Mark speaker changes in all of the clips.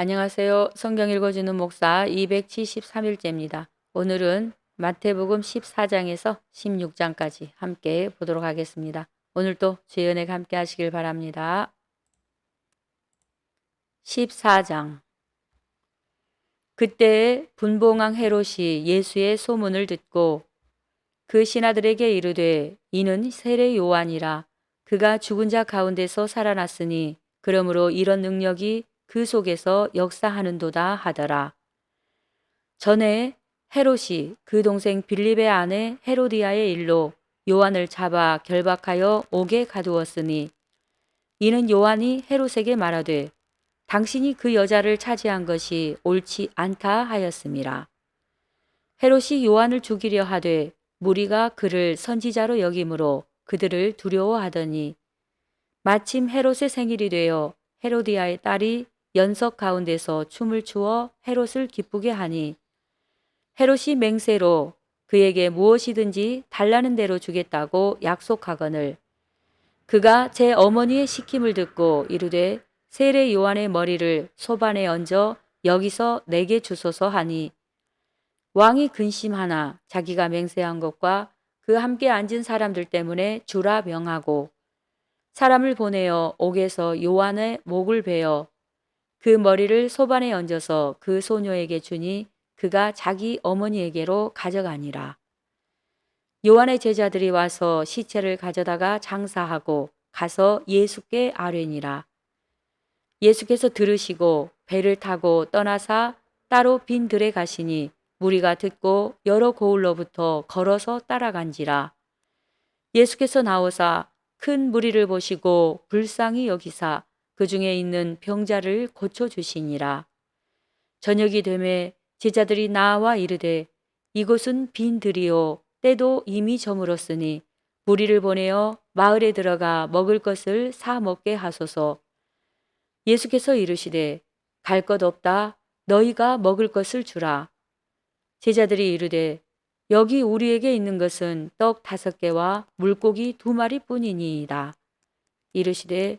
Speaker 1: 안녕하세요. 성경 읽어주는 목사 273일째입니다. 오늘은 마태복음 14장에서 16장까지 함께 보도록 하겠습니다. 오늘도 주의 은혜가 함께 하시길 바랍니다. 14장 그때 분봉왕 헤롯이 예수의 소문을 듣고 그 신하들에게 이르되 이는 세례 요한이라 그가 죽은 자 가운데서 살아났으니 그러므로 이런 능력이 그 속에서 역사하는도다 하더라. 전에 헤롯이 그 동생 빌립의 아내 헤로디아의 일로 요한을 잡아 결박하여 옥에 가두었으니 이는 요한이 헤롯에게 말하되 당신이 그 여자를 차지한 것이 옳지 않다 하였음이라. 헤롯이 요한을 죽이려 하되 무리가 그를 선지자로 여김으로 그들을 두려워하더니 마침 헤롯의 생일이 되어 헤로디아의 딸이 연석 가운데서 춤을 추어 헤롯을 기쁘게 하니 헤롯이 맹세로 그에게 무엇이든지 달라는 대로 주겠다고 약속하거늘 그가 제 어머니의 시킴을 듣고 이르되 세례 요한의 머리를 소반에 얹어 여기서 내게 주소서 하니 왕이 근심하나 자기가 맹세한 것과 그 함께 앉은 사람들 때문에 주라 명하고 사람을 보내어 옥에서 요한의 목을 베어 그 머리를 소반에 얹어서 그 소녀에게 주니 그가 자기 어머니에게로 가져가니라. 요한의 제자들이 와서 시체를 가져다가 장사하고 가서 예수께 아뢰니라. 예수께서 들으시고 배를 타고 떠나사 따로 빈 들에 가시니 무리가 듣고 여러 고을로부터 걸어서 따라간지라. 예수께서 나오사 큰 무리를 보시고 불쌍히 여기사 그 중에 있는 병자를 고쳐 주시니라. 저녁이 되매 제자들이 나와 이르되 이곳은 빈 들이요 때도 이미 저물었으니 무리를 보내어 마을에 들어가 먹을 것을 사 먹게 하소서. 예수께서 이르시되 갈 것 없다 너희가 먹을 것을 주라. 제자들이 이르되 여기 우리에게 있는 것은 떡 다섯 개와 물고기 두 마리 뿐이니이다. 이르시되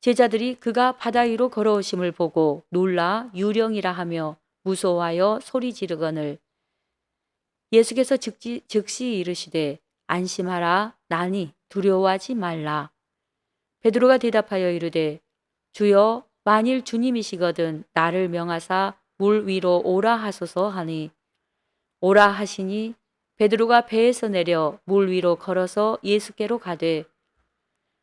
Speaker 1: 제자들이 그가 바다 위로 걸어오심을 보고 놀라 유령이라 하며 무서워하여 소리 지르거늘. 예수께서 즉시, 즉시 이르시되 안심하라 나니 두려워하지 말라. 베드로가 대답하여 이르되 주여 만일 주님이시거든 나를 명하사 물 위로 오라 하소서 하니. 오라 하시니 베드로가 배에서 내려 물 위로 걸어서 예수께로 가되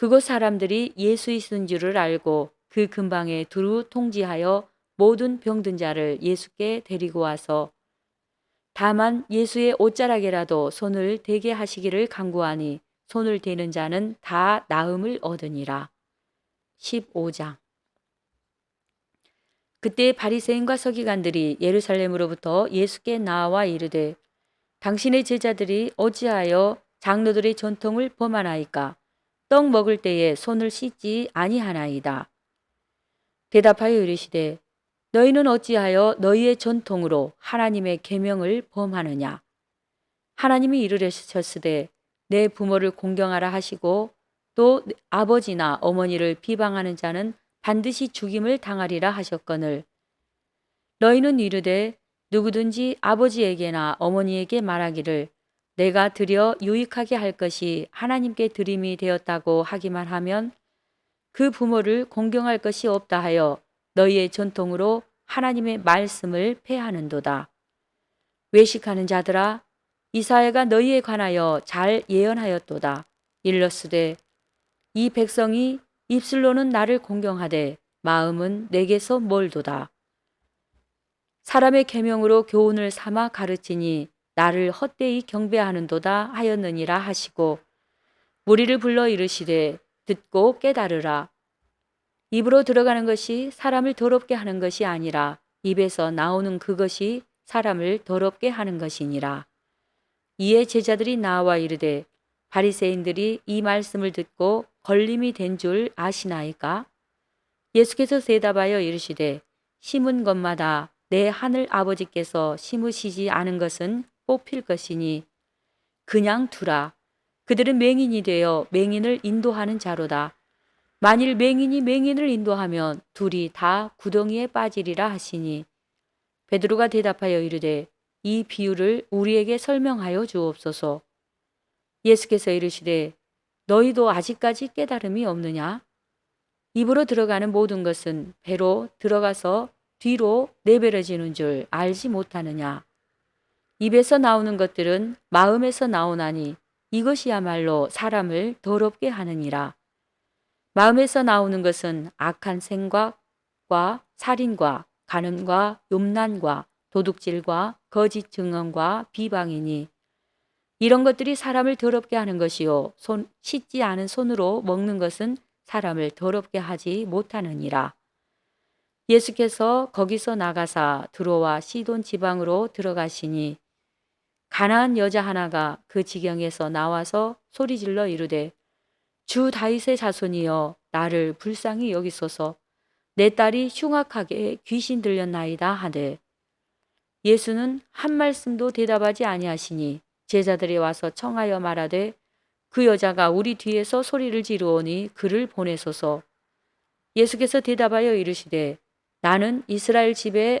Speaker 1: 그곳 사람들이 예수 있은 줄을 알고 그 근방에 두루 통지하여 모든 병든 자를 예수께 데리고 와서 다만 예수의 옷자락에라도 손을 대게 하시기를 간구하니 손을 대는 자는 다 나음을 얻으니라. 15장 그때 바리새인과 서기관들이 예루살렘으로부터 예수께 나와 이르되 당신의 제자들이 어찌하여 장로들의 전통을 범하나이까 떡 먹을 때에 손을 씻지 아니하나이다. 대답하여 이르시되 너희는 어찌하여 너희의 전통으로 하나님의 계명을 범하느냐? 하나님이 이르셨으되 내 부모를 공경하라 하시고 또 아버지나 어머니를 비방하는 자는 반드시 죽임을 당하리라 하셨거늘 너희는 이르되 누구든지 아버지에게나 어머니에게 말하기를 내가 드려 유익하게 할 것이 하나님께 드림이 되었다고 하기만 하면 그 부모를 공경할 것이 없다 하여 너희의 전통으로 하나님의 말씀을 폐하는도다. 외식하는 자들아 이사야가 너희에 관하여 잘 예언하였도다. 일러스되 이 백성이 입술로는 나를 공경하되 마음은 내게서 멀도다. 사람의 계명으로 교훈을 삼아 가르치니 나를 헛되이 경배하는도다 하였느니라 하시고 무리를 불러 이르시되 듣고 깨달으라. 입으로 들어가는 것이 사람을 더럽게 하는 것이 아니라 입에서 나오는 그것이 사람을 더럽게 하는 것이니라. 이에 제자들이 나와 이르되 바리새인들이 이 말씀을 듣고 걸림이 된 줄 아시나이까? 예수께서 대답하여 이르시되 심은 것마다 내 하늘 아버지께서 심으시지 않은 것은 뽑힐 것이니 그냥 두라. 그들은 맹인이 되어 맹인을 인도하는 자로다. 만일 맹인이 맹인을 인도하면 둘이 다 구덩이에 빠지리라 하시니 베드로가 대답하여 이르되 이 비유를 우리에게 설명하여 주옵소서. 예수께서 이르시되 너희도 아직까지 깨달음이 없느냐? 입으로 들어가는 모든 것은 배로 들어가서 뒤로 내버려지는 줄 알지 못하느냐? 입에서 나오는 것들은 마음에서 나오나니 이것이야말로 사람을 더럽게 하느니라. 마음에서 나오는 것은 악한 생각과 살인과 간음과 욕난과 도둑질과 거짓 증언과 비방이니 이런 것들이 사람을 더럽게 하는 것이요 손 씻지 않은 손으로 먹는 것은 사람을 더럽게 하지 못하느니라. 예수께서 거기서 나가사 들어와 시돈 지방으로 들어가시니 가난한 여자 하나가 그 지경에서 나와서 소리질러 이르되 주 다윗의 자손이여 나를 불쌍히 여기소서. 내 딸이 흉악하게 귀신 들렸나이다 하되 예수는 한 말씀도 대답하지 아니하시니 제자들이 와서 청하여 말하되 그 여자가 우리 뒤에서 소리를 지르오니 그를 보내소서. 예수께서 대답하여 이르시되 나는 이스라엘 집에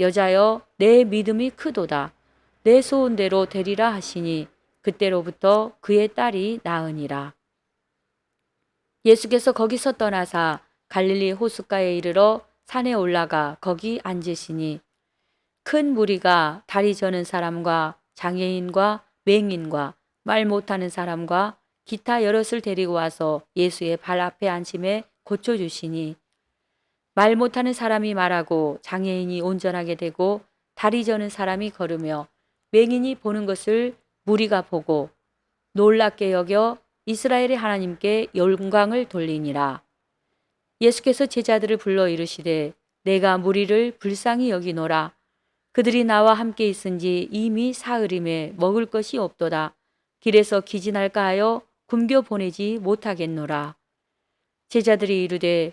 Speaker 1: 여자여 내 믿음이 크도다 내 소원대로 되리라 하시니 그때로부터 그의 딸이 나으니라. 예수께서 거기서 떠나사 갈릴리 호숫가에 이르러 산에 올라가 거기 앉으시니 큰 무리가 다리 저는 사람과 장애인과 맹인과 말 못하는 사람과 기타 여럿을 데리고 와서 예수의 발 앞에 앉힘에 고쳐주시니 말 못하는 사람이 말하고 장애인이 온전하게 되고 다리 저는 사람이 걸으며 맹인이 보는 것을 무리가 보고 놀랍게 여겨 이스라엘의 하나님께 영광을 돌리니라. 예수께서 제자들을 불러 이르시되 내가 무리를 불쌍히 여기노라. 그들이 나와 함께 있은지 이미 사흘임에 먹을 것이 없도다. 길에서 기진할까 하여 굶겨 보내지 못하겠노라. 제자들이 이르되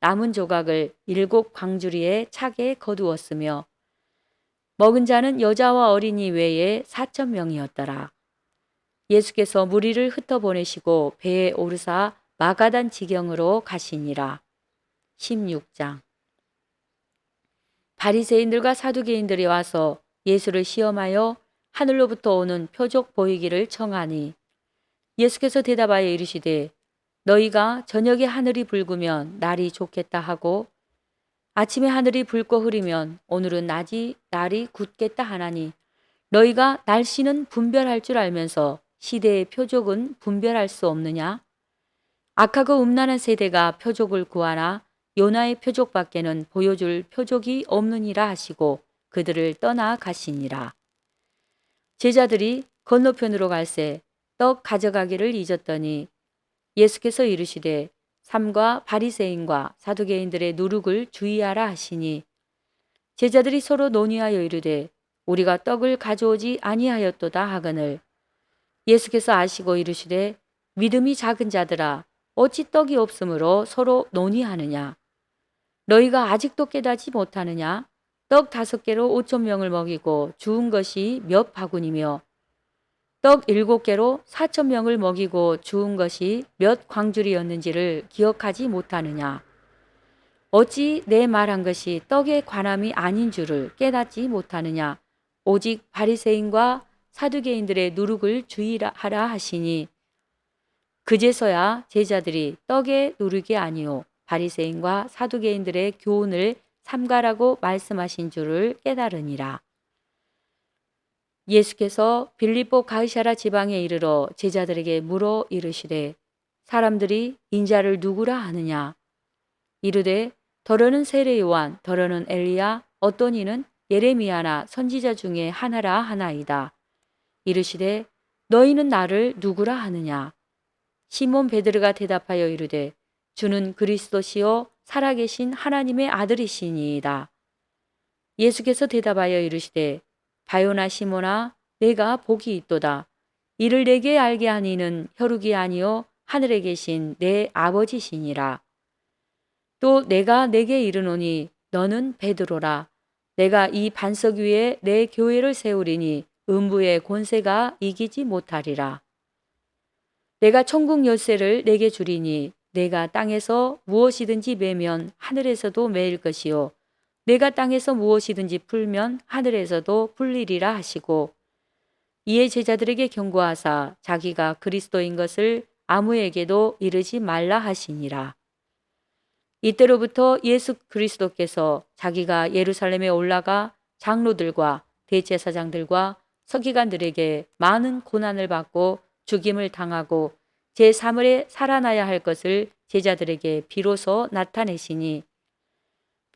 Speaker 1: 남은 조각을 일곱 광주리에 차게 거두었으며 먹은 자는 여자와 어린이 외에 사천 명이었더라. 예수께서 무리를 흩어 보내시고 배에 오르사 마가단 지경으로 가시니라. 16장 바리새인들과 사두개인들이 와서 예수를 시험하여 하늘로부터 오는 표적 보이기를 청하니 예수께서 대답하여 이르시되 너희가 저녁에 하늘이 붉으면 날이 좋겠다 하고 아침에 하늘이 붉고 흐리면 오늘은 낮이 날이 굳겠다 하나니 너희가 날씨는 분별할 줄 알면서 시대의 표적은 분별할 수 없느냐? 악하고 음란한 세대가 표적을 구하나 요나의 표적밖에는 보여줄 표적이 없느니라 하시고 그들을 떠나 가시니라. 제자들이 건너편으로 갈새 떡 가져가기를 잊었더니 예수께서 이르시되 삼과 바리새인과 사두개인들의 누룩을 주의하라 하시니. 제자들이 서로 논의하여 이르되 우리가 떡을 가져오지 아니하였도다 하거늘. 예수께서 아시고 이르시되 믿음이 작은 자들아 어찌 떡이 없으므로 서로 논의하느냐? 너희가 아직도 깨닫지 못하느냐? 떡 다섯 개로 오천 명을 먹이고 주운 것이 몇 바구니며 떡 일곱 개로 사천 명을 먹이고 주운 것이 몇 광줄이었는지를 기억하지 못하느냐. 어찌 내 말한 것이 떡의 관함이 아닌 줄을 깨닫지 못하느냐. 오직 바리새인과 사두개인들의 누룩을 주의하라 하시니 그제서야 제자들이 떡의 누룩이 아니요 바리새인과 사두개인들의 교훈을 삼가라고 말씀하신 줄을 깨달으니라. 예수께서 빌립보 가이사라 지방에 이르러 제자들에게 물어 이르시되 사람들이 인자를 누구라 하느냐? 이르되 더러는 세례 요한 더러는 엘리야 어떤 이는 예레미야나 선지자 중에 하나라 하나이다. 이르시되 너희는 나를 누구라 하느냐? 시몬 베드르가 대답하여 이르되 주는 그리스도시요 살아계신 하나님의 아들이시니이다. 예수께서 대답하여 이르시되 바요나 시모나 내가 복이 있도다. 이를 내게 알게 하니는 혈육이 아니요 하늘에 계신 내 아버지시니라. 또 내가 내게 이르노니 너는 베드로라. 내가 이 반석 위에 내 교회를 세우리니 음부의 권세가 이기지 못하리라. 내가 천국 열쇠를 내게 주리니 내가 땅에서 무엇이든지 매면 하늘에서도 매일 것이요 내가 땅에서 무엇이든지 풀면 하늘에서도 풀리리라 하시고 이에 제자들에게 경고하사 자기가 그리스도인 것을 아무에게도 이르지 말라 하시니라. 이때로부터 예수 그리스도께서 자기가 예루살렘에 올라가 장로들과 대제사장들과 서기관들에게 많은 고난을 받고 죽임을 당하고 제3일에 살아나야 할 것을 제자들에게 비로소 나타내시니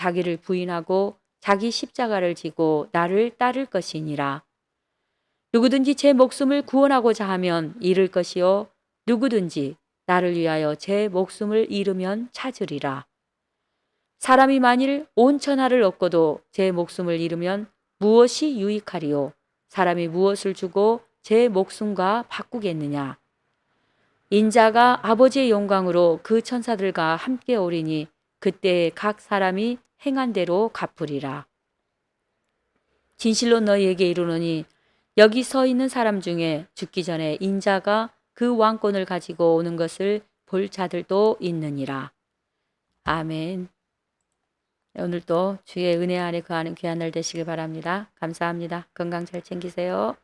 Speaker 1: 자기를 부인하고 자기 십자가를 지고 나를 따를 것이니라. 누구든지 제 목숨을 구원하고자 하면 잃을 것이요 누구든지 나를 위하여 제 목숨을 잃으면 찾으리라. 사람이 만일 온 천하를 얻고도 제 목숨을 잃으면 무엇이 유익하리요? 사람이 무엇을 주고 제 목숨과 바꾸겠느냐? 인자가 아버지의 영광으로 그 천사들과 함께 오리니 그때 각 사람이 행한 대로 갚으리라. 진실로 너희에게 이르노니 여기 서 있는 사람 중에 죽기 전에 인자가 그 왕권을 가지고 오는 것을 볼 자들도 있느니라. 아멘. 오늘도 주의 은혜 안에 거하는 귀한 날 되시길 바랍니다. 감사합니다. 건강 잘 챙기세요.